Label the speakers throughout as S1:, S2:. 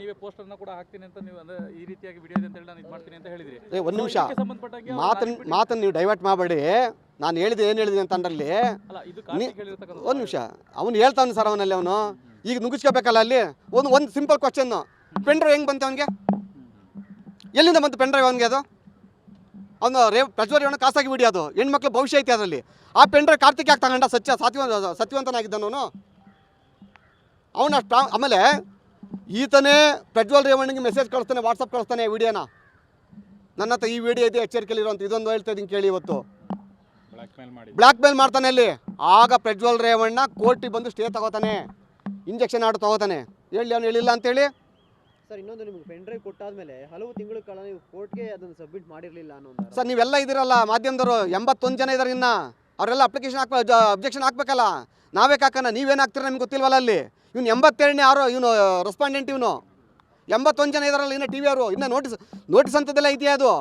S1: ನೀವೇ ಪೋಸ್ಟರ್ನ ಕೂಡ ಹಾಕ್ತೀನಿ ಅಂತ ನೀವು ಅಂದ್ರೆ ಈ ರೀತಿಯಾಗಿ ವಿಡಿಯೋ ಅಂತ ಹೇಳಿ ನಾನು ಇದು ಮಾಡ್ತೀನಿ ಅಂತ ಹೇಳಿದ್ರಿ.
S2: ಏ ಒಂದು ನಿಮಿಷ.
S1: ಮಾತನ್
S2: ಮಾತನ್ನ ಮಾತನ್ನು ನೀವು ಡೈವರ್ಟ್ ಮಾಡಬೇಡಿ. ನಾನು ಹೇಳಿದೆ ಏನು ಹೇಳಿದೆ ಅಂತ ಅಂದ್ರಲ್ಲಿ. ಒಂದು ನಿಮಿಷ. ಅವನು ಹೇಳ್ತಾನೆ ಸರ್ ಅವನಲ್ಲಿ ಅವನು. ಈಗ ನುಗ್ಗಿಸ್ಕೋಬೇಕಲ್ಲ ಅಲ್ಲಿ? ಒಂದು ಒಂದು ಸಿಂಪಲ್ ಕ್ವಶನ್ನು ಪೆನ್ ಡ್ರೈವ್ ಹೆಂಗೆ ಬಂತು ಅವನಿಗೆ? ಎಲ್ಲಿಂದ ಬಂತು ಪೆನ್ ಡ್ರೈವ್ ಅವನಿಗೆ ಅದು? ಅವನು ರೇ ಪ್ರಜ್ವಲ್ ರೇವಣ್ಣ ಬಿಡಿ ಅದು. ಹೆಣ್ಮಕ್ಳು ಭವಿಷ್ಯ ಐತೆ ಅದರಲ್ಲಿ. ಆ ಪೆನ್ ಡ್ರೈವ್ ಕಾರ್ತಿಕ್ ಯಾಕೆ ತಗೊಂಡ? ಸತ್ಯ ಸತ್ಯವಂತ ಸತ್ಯವಂತನಾಗಿದ್ದನು ಅವನ. ಅಷ್ಟು ಆಮೇಲೆ ಈತನೇ ಪೆಟ್ರೋಲ್ ರೇವಣ್ಣಿಗೆ ಮೆಸೇಜ್ ಕಳಿಸ್ತಾನೆ ವಾಟ್ಸಪ್ ಕಳಿಸ್ತಾನೆ ವಿಡಿಯೋನ. ನನ್ನ ಹತ್ರ ಈ ವಿಡಿಯೋ ಇದೆ ಎಚ್ಚರಿಕೆಲಿರುವಂತ ಇದೊಂದು ಹೇಳ್ತಾ ಇದ್ದೀನಿ ಕೇಳಿ ಇವತ್ತು.
S1: ಬ್ಲಾಕ್ ಮೇಲ್ ಮಾಡಿ
S2: ಬ್ಲ್ಯಾಕ್ ಮೇಲ್ ಮಾಡ್ತಾನೆ ಅಲ್ಲಿ. ಆಗ ಪೆಟ್ರೋಲ್ ರೇವಣ್ಣ ಕೋರ್ಟಿಗೆ ಬಂದು ಸ್ಟೇ ತಗೋತಾನೆ. ಇಂಜೆಕ್ಷನ್ ಆಡು ತಗೋತಾನೆ. ಹೇಳಿ ಅವ್ನು ಹೇಳಿಲ್ಲ ಅಂತೇಳಿ
S3: ಸರ್ ಇನ್ನೊಂದು ನಿಮ್ಗೆ ಪೆನ್ ಡ್ರೈವ್ ಕೊಟ್ಟಾದ್ಮೇಲೆ ಹಲವು ತಿಂಗಳ ಕಾಲ ನೀವು ಕೋರ್ಟ್ಗೆ ಅದನ್ನು ಸಬ್ಮಿಟ್ ಮಾಡಿರಲಿಲ್ಲ ಅನ್ನೋ.
S2: ಸರ್ ನೀವೆಲ್ಲ ಇದ್ದೀರಲ್ಲ ಮಾಧ್ಯಮದವರು ಎಂಬತ್ತೊಂದು ಜನ ಇದ್ದಾರೆ ಇನ್ನ. ಅವರೆಲ್ಲ ಅಪ್ಲಿಕೇಶನ್ ಹಾಕ್ಬೇಕು ಅಬ್ಜೆಕ್ಷನ್ ಹಾಕ್ಬೇಕಲ್ಲ. ನಾವೇ ಹಾಕೋಣ ನೀವೇನು ಹಾಕ್ತೀರ ನಿಮ್ಗೆ ಗೊತ್ತಿಲ್ವಲ್ಲ ಅಲ್ಲಿ. ಇವ್ನು ಎಂಬತ್ತೆರಡನೇ ಯಾರೋ ಇವನು ರೆಸ್ಪಾಂಡೆಂಟ್ ಇವನು. ಎಂಬತ್ತೊಂದು ಜನ ಇದಾರಲ್ಲ ಇನ್ನು ಟಿ ವಿ ಅವರು ಇನ್ನು ನೋಟಿಸ್ ನೋಟಿಸ್ ಅಂತದೆಲ್ಲ ಇದೆಯಾ ಅದು?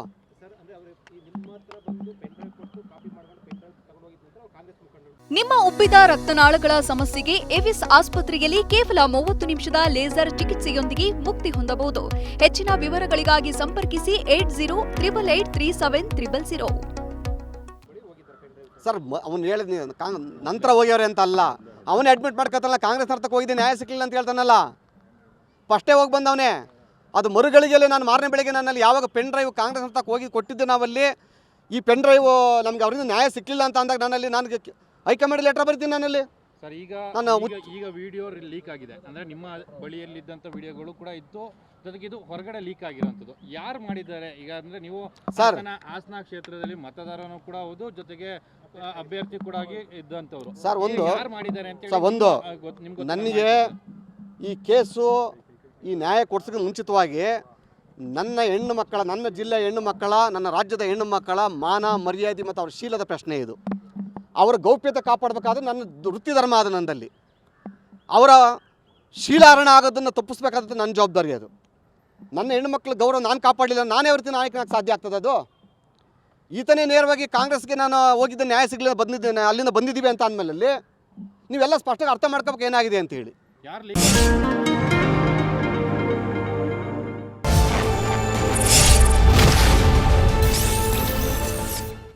S3: ನಿಮ್ಮ
S4: ಉಬ್ಬಿದ ರಕ್ತನಾಳಗಳ ಸಮಸ್ಯೆಗೆ ಎವಿಸ್ ಆಸ್ಪತ್ರೆಯಲ್ಲಿ ಕೇವಲ ಮೂವತ್ತು ನಿಮಿಷದ ಲೇಸರ್ ಚಿಕಿತ್ಸೆಯೊಂದಿಗೆ ಮುಕ್ತಿ ಹೊಂದಬಹುದು. ಹೆಚ್ಚಿನ ವಿವರಗಳಿಗಾಗಿ ಸಂಪರ್ಕಿಸಿ eight zero triple eight three seven triple zero.
S2: Sir ಅವನು ಹೇಳಿದ್ನಿ ನಂತರ ಹೋಗ್ಯವ್ರೆ ಅಂತ ಅಲ್ಲ. ಅವನೇ ಅಡ್ಮಿಟ್ ಮಾಡ್ಕೊತಾನಲ್ಲ, ಕಾಂಗ್ರೆಸ್ ಅರ್ಥಕ್ಕೆ ಹೋಗಿದ್ದೆ, ನ್ಯಾಯ ಸಿಕ್ಕಲಿಲ್ಲ ಅಂತ ಹೇಳ್ತಾನಲ್ಲ. ಫಸ್ಟೇ ಹೋಗಿ ಬಂದವನೇ. ಅದು ಮರುಗಳಿಗೆಲ್ಲ ನಾನು ಮಾರನೇ ಬೆಳಗ್ಗೆ ನನ್ನಲ್ಲಿ ಯಾವಾಗ ಪೆನ್ ಡ್ರೈವ್ ಕಾಂಗ್ರೆಸ್ ಅರ್ಥಕ್ಕೆ ಹೋಗಿ ಕೊಟ್ಟಿದ್ದು ನಾವಲ್ಲಿ, ಈ ಪೆನ್ ಡ್ರೈವ್ ನಮಗೆ ಅವರಿಂದ ನ್ಯಾಯ ಸಿಕ್ಕಲಿಲ್ಲ ಅಂತ ಅಂದಾಗ ನಾನಲ್ಲಿ, ನನಗೆ ಹೈಕಮಾಂಡ್ ಲೆಟ್ರ್ ಬರ್ತೀನಿ ನಾನಲ್ಲಿ.
S1: ಸರ್ ಈಗ
S2: ನಾನು
S1: ಈಗ ವಿಡಿಯೋ ಲೀಕ್ ಆಗಿದೆ. ಅಂದ್ರೆ ನಿಮ್ಮ ಬಳಿಯಲ್ಲಿದ್ದಂಥ ವಿಡಿಯೋಗಳು ಕೂಡ ಇತ್ತು ಜೊತೆಗೆ ಇದು ಹೊರಗಡೆ ಲೀಕ್ ಆಗಿರುವಂಥದ್ದು. ಯಾರು ಮಾಡಿದ್ದಾರೆ? ಈಗ ಅಂದ್ರೆ ನೀವು. ಹಾಸನ ಕ್ಷೇತ್ರದಲ್ಲಿ ಮತದಾರನು ಕೂಡ ಹೌದು ಜೊತೆಗೆ ಅಭ್ಯರ್ಥಿ ಕೂಡ ಆಗಿ ಇದ್ದಂಥವ್ರು.
S2: ಸರ್, ಒಂದು-
S1: ಯಾರು ಮಾಡಿದ್ದಾರೆ ಅಂತ
S2: ಸರ್, ಒಂದು ನನಗೆ ಈ ಕೇಸು ಈ ನ್ಯಾಯ ಕೊಡ್ಸಕ್ಕೆ ಮುಂಚಿತವಾಗಿ ನನ್ನ ಹೆಣ್ಣು ಮಕ್ಕಳ ನನ್ನ ಜಿಲ್ಲೆಯ ಹೆಣ್ಣು ಮಕ್ಕಳ ನನ್ನ ರಾಜ್ಯದ ಹೆಣ್ಣು ಮಕ್ಕಳ ಮಾನ ಮರ್ಯಾದೆ ಮತ್ತು ಅವರ ಶೀಲದ ಪ್ರಶ್ನೆ ಇದು. ಅವರ ಗೌಪ್ಯತೆ ಕಾಪಾಡಬೇಕಾದ್ರೆ ನನ್ನ ವೃತ್ತಿ ಧರ್ಮ ಅದು ನನ್ನಲ್ಲಿ ಅವರ ಶೀಲಾರಣ ಆಗೋದನ್ನು ತಪ್ಪಿಸ್ಬೇಕಾದ್ರೆ ನನ್ನ ಜವಾಬ್ದಾರಿ ಅದು. ನನ್ನ ಹೆಣ್ಣು ಮಕ್ಕಳ ಗೌರವ ನಾನು ಕಾಪಾಡಲಿಲ್ಲ, ನಾನೇ ವೃತ್ತಿ ನಾಯಕನಾಗಿ ಸಾಧ್ಯ ಆಗ್ತದೆ ಅದು? ಈತನೇ ನೇರವಾಗಿ ಕಾಂಗ್ರೆಸ್ಗೆ ನಾನು ಹೋಗಿದ್ದ ನ್ಯಾಯ ಸಿಗಲಿಲ್ಲ, ಬಂದಿದ್ದೇನೆ, ಅಲ್ಲಿಂದ ಬಂದಿದ್ದೀವಿ ಅಂತ ಅಂದಮೇಲೆ ನೀವೆಲ್ಲ ಸ್ಪಷ್ಟವಾಗಿ ಅರ್ಥ ಮಾಡ್ಕೋಬೇಕು ಏನಾಗಿದೆ ಅಂತ ಹೇಳಿ.
S1: ಲೀಕ್